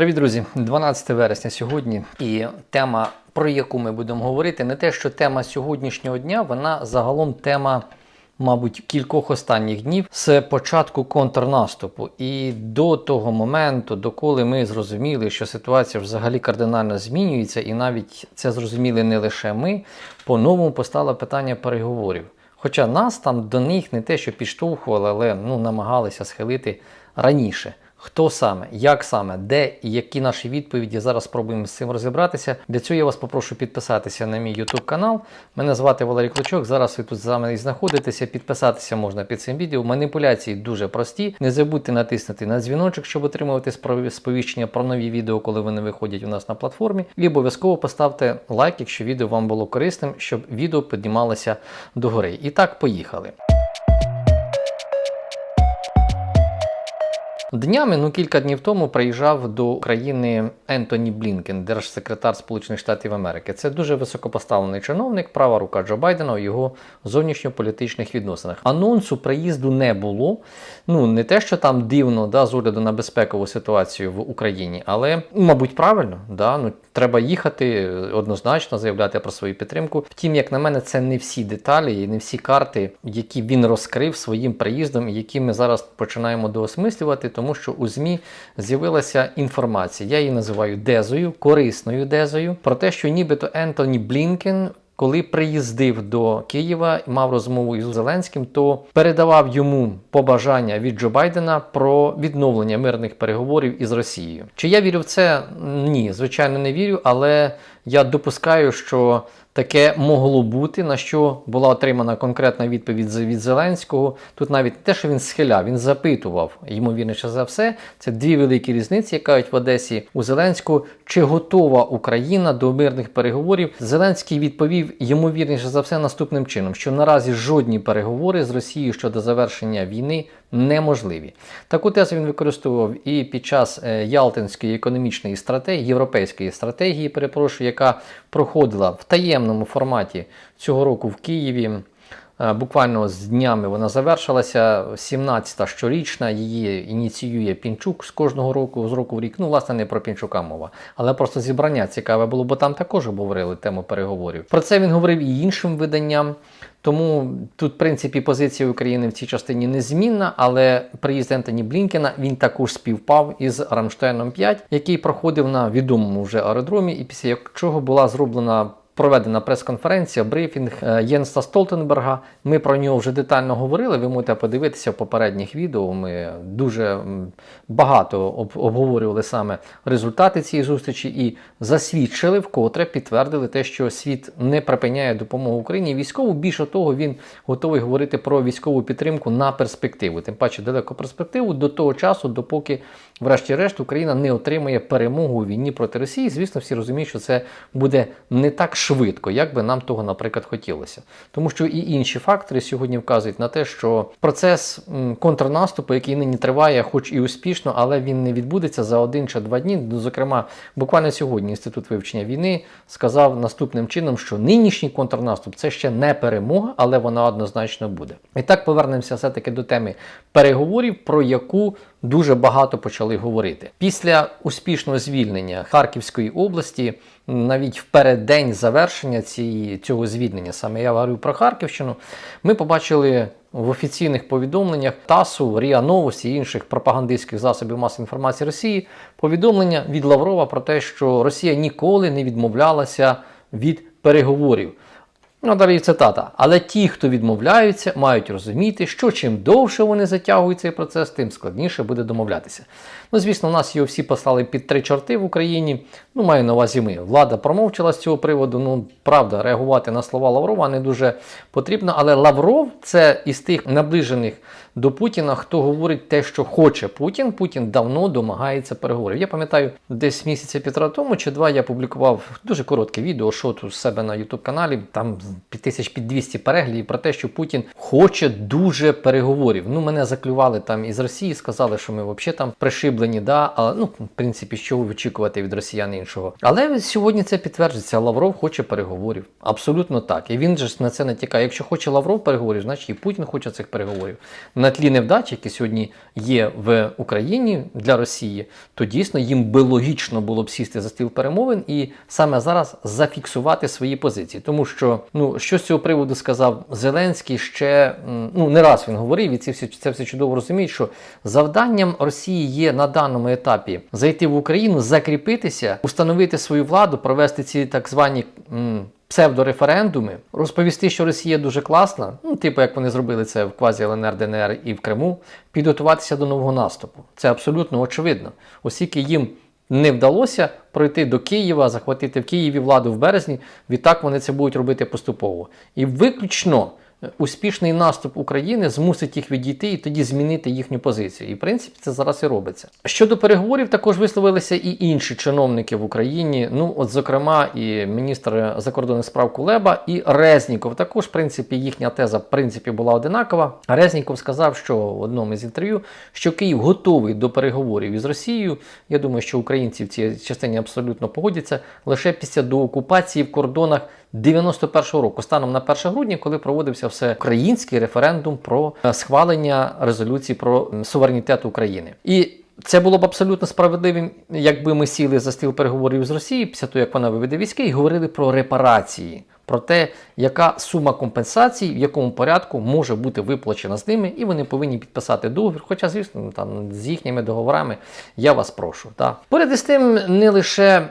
Привіт, друзі! 12 вересня сьогодні, і тема, про яку ми будемо говорити, не те, що тема сьогоднішнього дня, вона загалом тема, мабуть, кількох останніх днів з початку контрнаступу. І до того моменту, доколи ми зрозуміли, що ситуація взагалі кардинально змінюється, і навіть це зрозуміли не лише ми, по-новому постало питання переговорів. Хоча нас там до них не те, що підштовхували, але ну, намагалися схилити раніше. Хто саме, як саме, де і які наші відповіді. Зараз спробуємо з цим розібратися. Для цього я вас попрошу підписатися на мій YouTube канал. Мене звати Валерій Клочок. Зараз ви тут з вами і знаходитеся. Підписатися можна під цим відео. Маніпуляції дуже прості. Не забудьте натиснути на дзвіночок, щоб отримувати сповіщення про нові відео, коли вони виходять у нас на платформі. І обов'язково поставте лайк, якщо відео вам було корисним, щоб відео піднімалося догори. І так, поїхали. Днями, ну кілька днів тому, приїжджав до України Ентоні Блінкен, держсекретар Сполучених Штатів Америки. Це дуже високопоставлений чиновник, права рука Джо Байдена у його зовнішньополітичних відносинах. Анонсу приїзду не було. Ну не те, що там дивно, да, з огляду на безпекову ситуацію в Україні, але мабуть правильно, да, ну треба їхати однозначно заявляти про свою підтримку. Втім, як на мене, це не всі деталі і не всі карти, які він розкрив своїм приїздом, і які ми зараз починаємо доосмислювати, тому що у ЗМІ з'явилася інформація. Я її називаю дезою, корисною дезою, про те, що нібито Ентоні Блінкен. Коли приїздив до Києва і мав розмову із Зеленським, то передавав йому побажання від Джо Байдена про відновлення мирних переговорів із Росією. Чи я вірю в це? Ні, звичайно, не вірю, але я допускаю, що таке могло бути, на що була отримана конкретна відповідь від Зеленського. Тут навіть те, що він схиляв, він запитував, ймовірніше за все. Це дві великі різниці, які кажуть в Одесі у Зеленського, чи готова Україна до мирних переговорів. Зеленський відповів ймовірніше за все наступним чином, що наразі жодні переговори з Росією щодо завершення війни неможливі. Таку тезу він використовував і під час е, Ялтинської економічної стратегії, європейської стратегії, перепрошую, яка проходила в таємному форматі цього року в Києві. Е, Буквально з днями вона завершилася. 17-та щорічна її ініціює Пінчук з кожного року, з року в рік. Ну, власне, не про Пінчука мова, але просто зібрання цікаве було, бо там також обговорили тему переговорів. Про це він говорив і іншим виданням. Тому тут, в принципі, позиція України в цій частині незмінна, але приїзд Ентоні Блінкена він також співпав із Рамштейном 5, який проходив на відомому вже аеродромі, і після чого була зроблена. Проведена прес-конференція, брифінг е, Єнста Столтенберга. Ми про нього вже детально говорили. Ви можете подивитися в попередніх відео. Ми дуже багато обговорювали саме результати цієї зустрічі і засвідчили вкотре підтвердили те, що світ не припиняє допомогу Україні військову. Більше того, він готовий говорити про військову підтримку на перспективу, тим паче далеко перспективу до того часу, допоки, врешті-решт, Україна не отримає перемогу у війні проти Росії. Звісно, всі розуміють, що це буде не так швидко, як би нам того, наприклад, хотілося. Тому що і інші фактори сьогодні вказують на те, що процес контрнаступу, який нині триває, хоч і успішно, але він не відбудеться за один чи два дні. Ну, Зокрема, буквально сьогодні інститут вивчення війни сказав наступним чином, що нинішній контрнаступ це ще не перемога, але вона однозначно буде. І так повернемося все-таки до теми переговорів, про яку дуже багато почали говорити. Після успішного звільнення Харківської області, навіть в переддень завершення цієї, цього звільнення, саме я говорю про Харківщину, ми побачили в офіційних повідомленнях ТАСУ, РІА Новості і інших пропагандистських засобів масової інформації Росії повідомлення від Лаврова про те, що Росія ніколи не відмовлялася від переговорів. Ну, далі цитата. Але ті, хто відмовляються, мають розуміти, що чим довше вони затягують цей процес, тим складніше буде домовлятися. Ну, звісно, у нас його всі послали під три чорти в Україні. Ну, маю на увазі ми. Влада промовчала з цього приводу. Ну, правда, реагувати на слова Лаврова не дуже потрібно. Але Лавров це із тих наближених до Путіна, хто говорить те, що хоче Путін. Путін давно домагається переговорів. Я пам'ятаю, десь місяця півтора тому чи два я публікував дуже коротке відео, що тут у себе на YouTube каналі. Там тисяч під 200 переглядів про те, що Путін хоче дуже переговорів. Ну, мене заклювали там із Росії, сказали, що ми взагалі там пришиблені, да, але ну, в принципі, що очікувати від росіян іншого. Але сьогодні це підтверджується. Лавров хоче переговорів. Абсолютно так. І він же на це натякає. Якщо хоче Лавров переговорів, значить і Путін хоче цих переговорів. На тлі невдач, які сьогодні є в Україні для Росії, то дійсно їм би логічно було б сісти за стіл перемовин і саме зараз зафіксувати свої позиції. Тому що ну що з цього приводу сказав Зеленський ще ну не раз він говорив, і ці всі це все чудово розуміють, що завданням Росії є на даному етапі зайти в Україну, закріпитися, установити свою владу, провести ці так звані. м, Псевдореферендуми, розповісти, що Росія дуже класна, ну, типу, як вони зробили це в квазі ЛНР, ДНР і в Криму, підготуватися до нового наступу. Це абсолютно очевидно. Оскільки їм не вдалося пройти до Києва, захватити в Києві владу в березні, відтак вони це будуть робити поступово. І виключно успішний наступ України змусить їх відійти і тоді змінити їхню позицію. І в принципі це зараз і робиться. Щодо переговорів, також висловилися і інші чиновники в Україні. Ну, от, зокрема, і міністр закордонних справ Кулеба, і Резніков. Також, в принципі, їхня теза в принципі була одинакова. Резніков сказав, що в одному із інтерв'ю, що Київ готовий до переговорів із Росією. Я думаю, що українці в цій частині абсолютно погодяться лише після доокупації в кордонах 91-го року, станом на 1 грудня, коли проводився все український референдум про е, схвалення резолюції про суверенітет України. І це було б абсолютно справедливим, якби ми сіли за стіл переговорів з Росією після того, як вона виведе війська, і говорили про репарації, про те, яка сума компенсацій, в якому порядку може бути виплачена з ними, і вони повинні підписати договір. Хоча, звісно, там з їхніми договорами я вас прошу. Так. Поряд із тим, не лише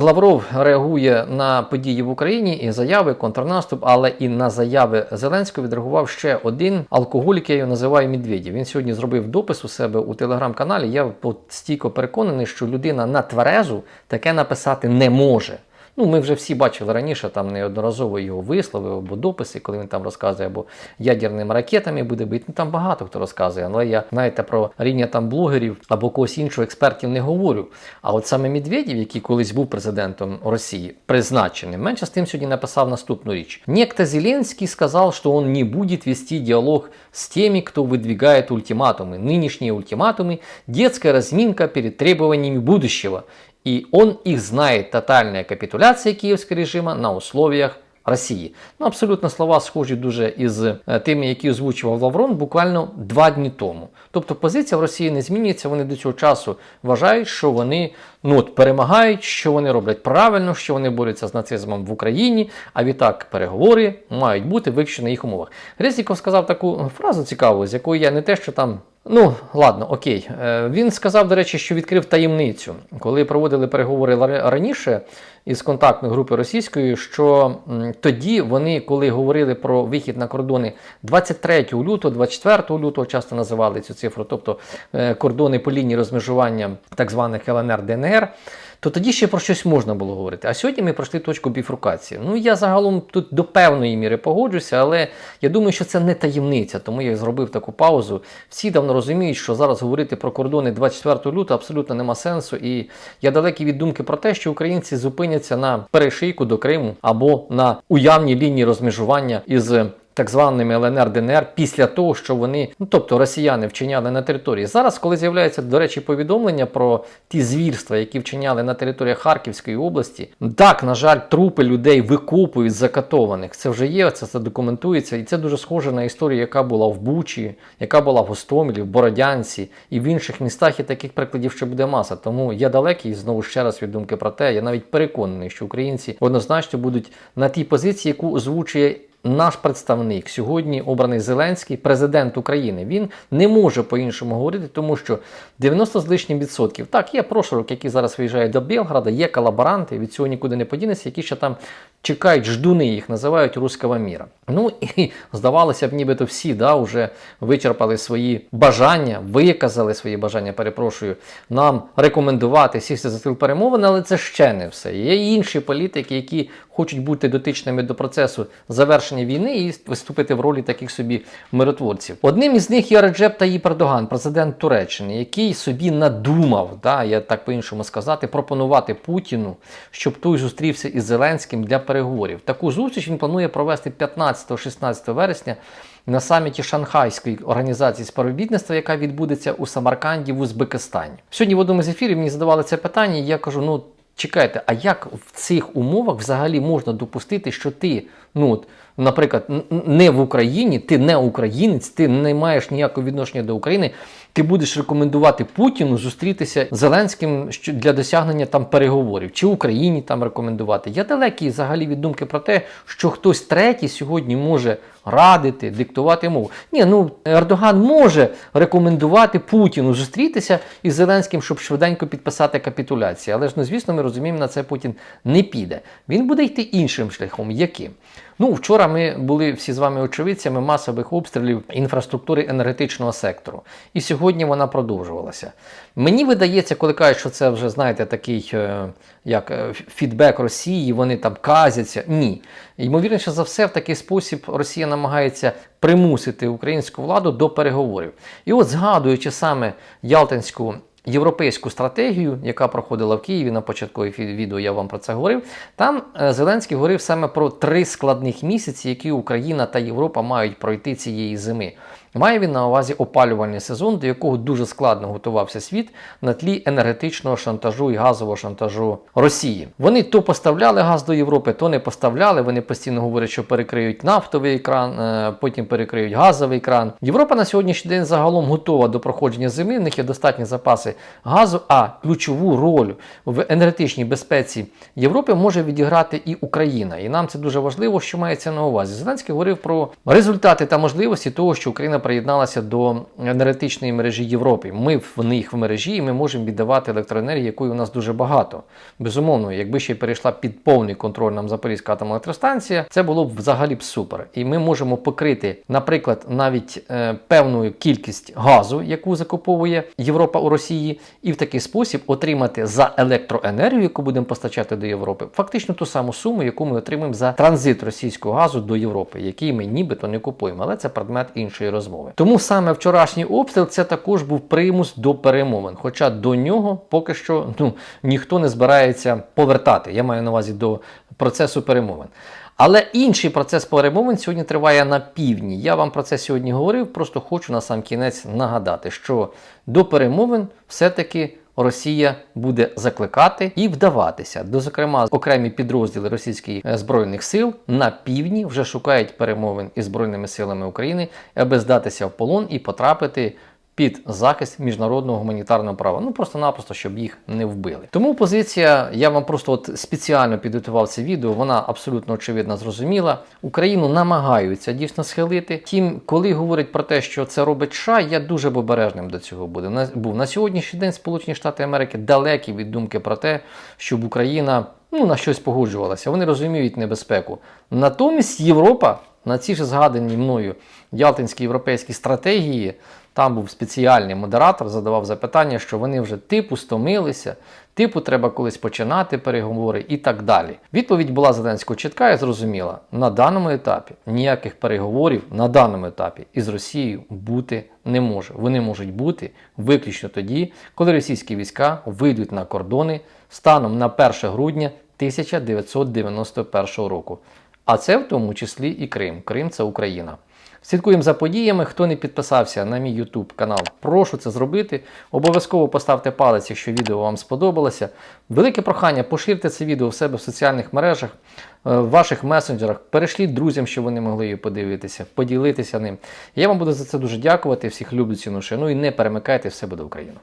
Лавров реагує на події в Україні і заяви, контрнаступ, але і на заяви Зеленського відреагував ще один алкоголік, я його називаю Медведєв. Він сьогодні зробив допис у себе у телеграм-каналі. Я стійко переконаний, що людина на тверезу таке написати не може. Ну, ми вже всі бачили раніше там неодноразово його вислови або дописи, коли він там розказує, або ядерними ракетами буде бити. Ну там багато хто розказує. Але я знаєте про рівня там блогерів або когось іншого експертів не говорю. А от саме Медведєв, який колись був президентом Росії, призначеним, менше з тим сьогодні написав наступну річ. Некто Зеленський сказав, що он не буде вести діалог з теми, хто видвигає ультиматуми. Нынешние ультиматуми – детская разминка перед требованиями будущего. И он их знает. Тотальная капитуляция киевского режима на условиях Росії. Ну, абсолютно слова схожі дуже із е, тими, які озвучував Лаврон буквально два дні тому. Тобто позиція в Росії не змінюється. Вони до цього часу вважають, що вони ну, от, перемагають, що вони роблять правильно, що вони борються з нацизмом в Україні. А відтак переговори мають бути виключно на їх умовах. Резніков сказав таку фразу цікаву, з якою я не те, що там. Ну, ладно, окей. Е, Він сказав, до речі, що відкрив таємницю, коли проводили переговори раніше із контактної групи російською, що тоді вони, коли говорили про вихід на кордони 23 лютого, 24 лютого, часто називали цю цифру, тобто е, кордони по лінії розмежування так званих ЛНР ДНР. То тоді ще про щось можна було говорити. А сьогодні ми пройшли точку біфрукації. Ну я загалом тут до певної міри погоджуся, але я думаю, що це не таємниця, тому я зробив таку паузу. Всі давно розуміють, що зараз говорити про кордони 24 лютого абсолютно нема сенсу. І я далекий від думки про те, що українці зупиняться на перешийку до Криму або на уявній лінії розмежування із так званими ЛНР ДНР після того, що вони, ну тобто росіяни вчиняли на території. Зараз, коли з'являється, до речі, повідомлення про ті звірства, які вчиняли на території Харківської області, так, на жаль, трупи людей викопують закатованих. Це вже є, це, це документується, і це дуже схоже на історію, яка була в Бучі, яка була в Гостомелі, в Бородянці і в інших містах. І таких прикладів ще буде маса. Тому я далекий знову ще раз від думки про те, я навіть переконаний, що українці однозначно будуть на тій позиції, яку озвучує наш представник сьогодні обраний Зеленський, президент України, він не може по-іншому говорити, тому що 90 з лишнім відсотків. Так, є прошарок, які зараз виїжджають до Білграда, є колаборанти, від цього нікуди не подінеться, які ще там чекають ждуни, їх називають руского міра. Ну і здавалося б, нібито всі да, вже вичерпали свої бажання, виказали свої бажання, перепрошую, нам рекомендувати сісти за стіл перемовин, але це ще не все. Є інші політики, які хочуть бути дотичними до процесу завершення війни і виступити в ролі таких собі миротворців. Одним із них є Реджеп Таїп Ердоган, президент Туреччини, який собі надумав, да, я так по-іншому сказати, пропонувати Путіну, щоб той зустрівся із Зеленським для переговорів. Таку зустріч він планує провести 15-16 вересня на саміті Шанхайської організації співробітництва, яка відбудеться у Самарканді в Узбекистані. Сьогодні в одному з ефірів мені задавали це питання, і я кажу: ну. Чекайте, а як в цих умовах взагалі можна допустити, що ти, ну от, наприклад, не в Україні, ти не українець, ти не маєш ніякого відношення до України, ти будеш рекомендувати Путіну зустрітися з Зеленським для досягнення там переговорів, чи Україні там рекомендувати. Я далекий взагалі від думки про те, що хтось третій сьогодні може радити, диктувати мову. Ні, ну Ердоган може рекомендувати Путіну зустрітися із Зеленським, щоб швиденько підписати капітуляцію. Але ж ну, звісно, ми розуміємо, на це Путін не піде. Він буде йти іншим шляхом. Яким? Ну, вчора ми були всі з вами очевидцями масових обстрілів інфраструктури енергетичного сектору. І сьогодні вона продовжувалася. Мені видається, коли кажуть, що це вже, знаєте, такий е, як е, фідбек Росії, вони там казяться. Ні. Ймовірніше за все, в такий спосіб Росія намагається примусити українську владу до переговорів. І от згадуючи саме Ялтинську європейську стратегію, яка проходила в Києві на початку відео, я вам про це говорив. Там е, Зеленський говорив саме про три складних місяці, які Україна та Європа мають пройти цієї зими. Має він на увазі опалювальний сезон, до якого дуже складно готувався світ на тлі енергетичного шантажу і газового шантажу Росії. Вони то поставляли газ до Європи, то не поставляли. Вони постійно говорять, що перекриють нафтовий кран, е, потім перекриють газовий кран. Європа на сьогоднішній день загалом готова до проходження зими. В них є достатні запаси газу. А ключову роль в енергетичній безпеці Європи може відіграти і Україна. І нам це дуже важливо, що мається на увазі. Зеленський говорив про результати та можливості того, що Україна приєдналася до енергетичної мережі Європи. Ми в них в мережі, і ми можемо віддавати електроенергію, якої у нас дуже багато. Безумовно, якби ще перейшла під повний контроль нам Запорізька атомна електростанція, це було б взагалі б супер. І ми можемо покрити, наприклад, навіть е, певну кількість газу, яку закуповує Європа у Росії, і в такий спосіб отримати за електроенергію, яку будемо постачати до Європи, фактично ту саму суму, яку ми отримуємо за транзит російського газу до Європи, який ми нібито не купуємо, але це предмет іншої розмови. Тому саме вчорашній обстріл це також був примус до перемовин. Хоча до нього поки що ну, ніхто не збирається повертати. Я маю на увазі до процесу перемовин. Але інший процес перемовин сьогодні триває на півдні. Я вам про це сьогодні говорив, просто хочу на сам кінець нагадати, що до перемовин все-таки Росія буде закликати і вдаватися. До зокрема, окремі підрозділи російських е, збройних сил на півдні вже шукають перемовин із збройними силами України, аби здатися в полон і потрапити під захист міжнародного гуманітарного права. Ну просто-напросто, щоб їх не вбили. Тому позиція, я вам просто от спеціально підготував це відео, вона абсолютно очевидно зрозуміла. Україну намагаються дійсно схилити. Тім, коли говорять про те, що це робить США, я дуже обережним до цього буду. На, був на сьогоднішній день Сполучені Штати Америки далекі від думки про те, щоб Україна ну, на щось погоджувалася. Вони розуміють небезпеку. Натомість Європа на ці ж згадані мною Ялтинські європейські стратегії. Там був спеціальний модератор, задавав запитання, що вони вже типу стомилися, типу треба колись починати переговори і так далі. Відповідь була Зеленського чітка і зрозуміла: на даному етапі ніяких переговорів на даному етапі із Росією бути не може. Вони можуть бути виключно тоді, коли російські війська вийдуть на кордони станом на 1 грудня 1991 року. А це в тому числі і Крим. Крим це Україна. Слідкуємо за подіями. Хто не підписався на мій YouTube канал, прошу це зробити. Обов'язково поставте палець, якщо відео вам сподобалося. Велике прохання, поширте це відео в себе в соціальних мережах, е, в ваших месенджерах. Перешліть друзям, щоб вони могли її подивитися, поділитися ним. Я вам буду за це дуже дякувати. Всіх люблю ціну шану і не перемикайте все буде Україна.